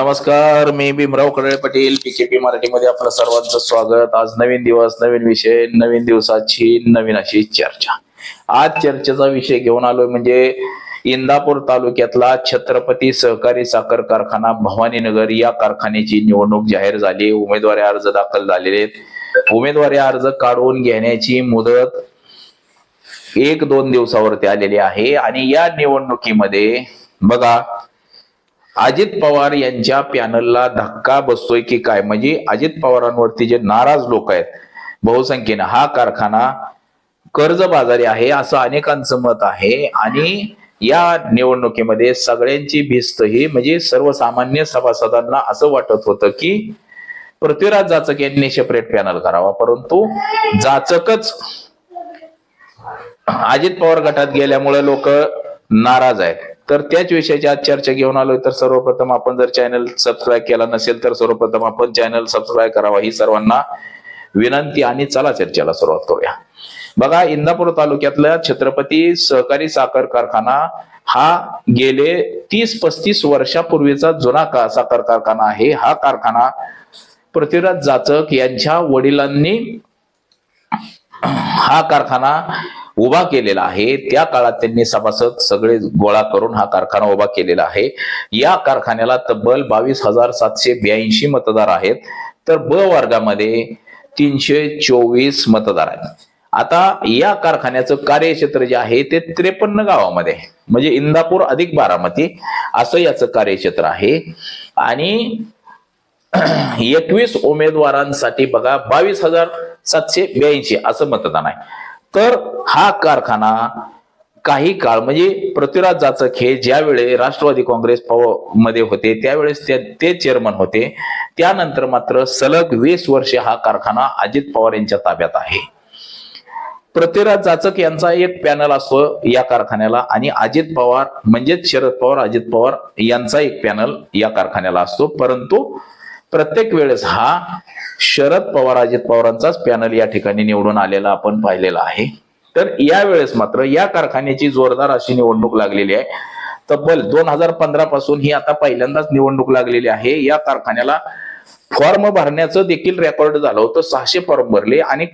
नमस्कार मी भीमराव कडळे पाटील पीकेपी मराठीमध्ये आपलं सर्वांचं स्वागत. आज नवीन दिवस नवीन विषय नवीन दिवसाची नवीन अशी चर्चा. आज चर्चेचा विषय घेऊन आलोय म्हणजे इंदापूर तालुक्यातला छत्रपती सहकारी साखर कारखाना भवानीनगर या कारखान्याची निवडणूक जाहीर झाली. उमेदवारी अर्ज दाखल झालेले आहेत. उमेदवारी अर्ज काढून घेण्याची मुदत एक दोन दिवसावरती आलेली आहे आणि या निवडणुकीमध्ये बघा अजित पवार यांच्या पॅनलला धक्का बसतोय की काय? म्हणजे अजित पवारांवरती जे नाराज लोक आहेत बहुसंख्येनं हा कारखाना कर्जबाजारी आहे असं अनेकांचं मत आहे. आणि या निवडणुकीमध्ये सगळ्यांची भिस्त ही म्हणजे सर्वसामान्य सभासदांना असं वाटत होतं की पृथ्वीराज जाचक यांनी सेपरेट पॅनल करावा. परंतु जाचकच अजित पवार गटात गेल्यामुळे लोक नाराज आहेत. तर त्याच विषयाची आज चर्चा घेऊन आलोय. तर सर्वप्रथम आपण जर चॅनल सबस्क्राईब केला नसेल तर सर्वप्रथम आपण चॅनल सबस्क्राईब करावा. ही सर्वांना विनंती आणि चला चर्चेला सुरुवात करूया. बघा इंदापूर तालुक्यातला छत्रपती सहकारी साखर कारखाना हा गेले तीस पस्तीस वर्षापूर्वीचा जुना का साखर कारखाना आहे. हा कारखाना पृथ्वीराज जाचक यांच्या वडिलांनी हा कारखाना उभा केलेला आहे. त्या काळात त्यांनी सभासद सगळे गोळा करून हा कारखाना उभा केलेला आहे. या कारखान्याला तब्बल बावीस हजार सातशे ब्याऐंशी मतदार आहेत. तर ब वर्गामध्ये तीनशे चोवीस मतदार आहेत. आता या कारखान्याचं कार्यक्षेत्र जे आहे ते त्रेपन्न गावामध्ये म्हणजे इंदापूर अधिक बारामती असं याचं कार्यक्षेत्र आहे. आणि एकवीस उमेदवारांसाठी बघा बावीस हजार सातशे ब्याऐंशी असं मतदान आहे. तर हा कारखाना काही काळ म्हणजे पृथ्वीराज जाचक हे ज्यावेळी राष्ट्रवादी काँग्रेस मध्ये होते त्यावेळेस ते चेअरमन होते. त्यानंतर मात्र सलग वीस वर्षे हा कारखाना अजित पवार यांच्या ताब्यात आहे. पृथ्वीराज जाचक यांचा एक पॅनल असतो या कारखान्याला आणि अजित पवार म्हणजेच शरद पवार अजित पवार यांचा एक पॅनल या कारखान्याला असतो. परंतु प्रत्येक वेळेस हा शरद पवार अजित पवारांचाच पॅनल या ठिकाणी निवडून आलेला आपण पाहिलेला आहे. तर यावेळेस मात्र या कारखान्याची जोरदार अशी निवडणूक लागलेली आहे. तब्बल दोन हजार पंधरा पासून ही आता पहिल्यांदाच निवडणूक लागलेली आहे. या कारखान्याला फॉर्म भरण्याचं देखील रेकॉर्ड झालं होतं. सहाशे फॉर्म भरले आणि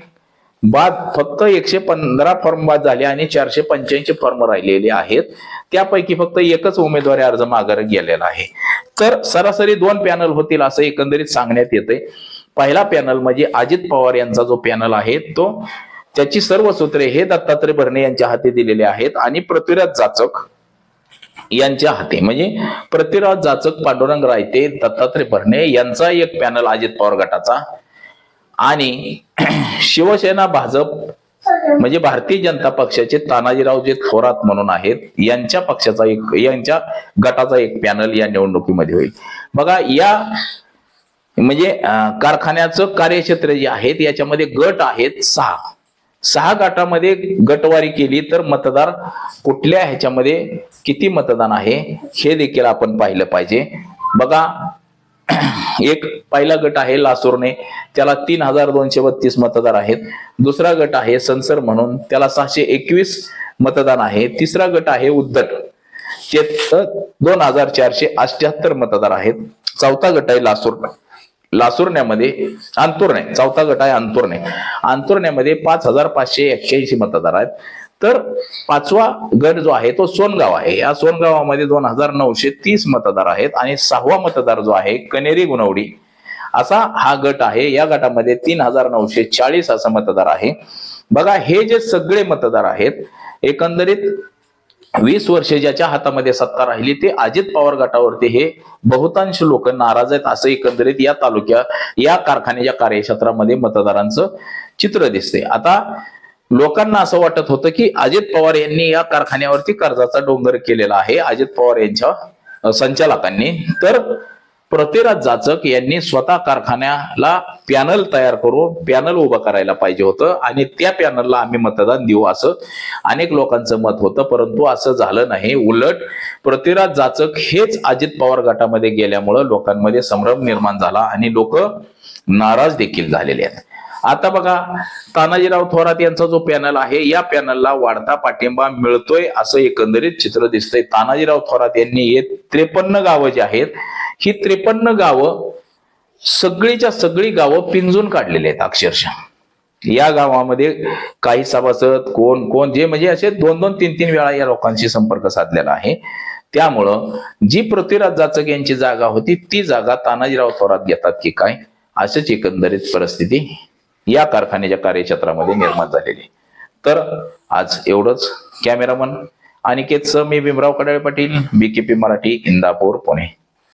बाद फक्त एकशे पंधरा फॉर्म बाद झाले आणि चारशे पंच्याऐंशी फॉर्म राहिलेले आहेत. त्यापैकी फक्त एकच उमेदवारी अर्ज माघार गेलेला आहे. तर सरासरी दोन पॅनल होतील असं एकंदरीत सांगण्यात येते पहिला पॅनल म्हणजे अजित पवार यांचा जो पॅनल आहे तो त्याची सर्व सूत्रे हे दत्तात्रय भरणे यांच्या हाती दिलेले आहेत आणि पृथ्वीराज जाचक यांच्या हाती. म्हणजे पृथ्वीराज जाचक पांडुरंग रायते दत्तात्रय भरणे यांचा एक पॅनल अजित पवार गटाचा आणि शिवसेना भाजप म्हणजे भारतीय जनता पक्षाचे तानाजीराव जे थोरात म्हणून आहेत यांच्या पक्षाचा एक यांच्या गटाचा एक पॅनल या निवडणुकीमध्ये होईल. बघा या म्हणजे कारखान्याचं कार्यक्षेत्र जे आहेत याच्यामध्ये गट आहेत सहा. सहा गटामध्ये गटवारी केली तर मतदार कुठल्या ह्याच्यामध्ये किती मतदान आहे हे देखील आपण पाहिलं पाहिजे. बघा एक पहिला गट आहे लासूरने. त्याला तीन हजार दोनशे बत्तीस मतदार आहेत. दुसरा गट आहे संसर म्हणून. त्याला सहाशे एकवीस मतदान आहे. तिसरा गट आहे उद्धट. ते दोन हजार चारशे अष्ट्याहत्तर मतदार आहेत. चौथा गट आहे लासूर लासुरण्यामध्ये अंतुरणे. चौथा गट आहे अंतुरणे. अंतुरण्यामध्ये पाच हजार पाचशे एक्क्याऐंशी मतदार आहेत. तर पाचवा गट जो आहे तो सोनगाव आहे. या सोनगावामध्ये दोन हजार नऊशे तीस मतदार आहेत आणि सहावा मतदार जो आहे कनेरी गुणवडी. असा हा गट आहे. या गटामध्ये तीन हजार नऊशे चाळीस असा मतदार आहे. बघा हे जे सगळे मतदार आहेत एकंदरीत वीस वर्षे ज्याच्या हातामध्ये सत्ता राहिली ते अजित पवार गटावरती हे बहुतांश लोक नाराज आहेत असं एकंदरीत या तालुक्या या कारखान्याच्या कार्यक्षेत्रामध्ये मतदारांचं चित्र दिसते आता लोकांना असं वाटत होतं की अजित पवार यांनी या कारखान्यावरती कर्जाचा डोंगर केलेला आहे. अजित पवार यांच्या संचालकांनी. तर प्रतिराज जाचक यांनी स्वतः कारखान्याला पॅनल तयार करून पॅनल उभं करायला पाहिजे होतं आणि त्या पॅनलला आम्ही मतदान देऊ असं अनेक लोकांचं मत होतं. परंतु असं झालं नाही. उलट प्रतिराज जाचक हेच अजित पवार गटामध्ये गेल्यामुळं लोकांमध्ये संभ्रम निर्माण झाला आणि लोक नाराज देखील झालेले आहेत. आता बघा तानाजीराव थोरात यांचा जो पॅनल आहे या पॅनलला वाढता पाठिंबा मिळतोय असं एकंदरीत चित्र दिसतंय. तानाजीराव थोरात यांनी हे त्रेपन्न गावं जी आहेत ही त्रेपन्न गावं सगळीच्या सगळी गावं पिंजून काढलेली आहेत अक्षरशः. या गावामध्ये काही सभासद कोण कोण जे म्हणजे असे दोन दोन तीन तीन वेळा या लोकांशी संपर्क साधलेला आहे. त्यामुळं जी पृथ्वीराज जाचक यांची जागा होती ती जागा तानाजीराव थोरात घेतात की काय अशीच एकंदरीत परिस्थिती या कारखान्याच्या कार्यक्षेत्रामध्ये निर्माण झालेली तर आज एवढंच. कॅमेरामन अनिकेत मी भीमराव कडाळे पाटील बीकेपी मराठी इंदापूर पुणे.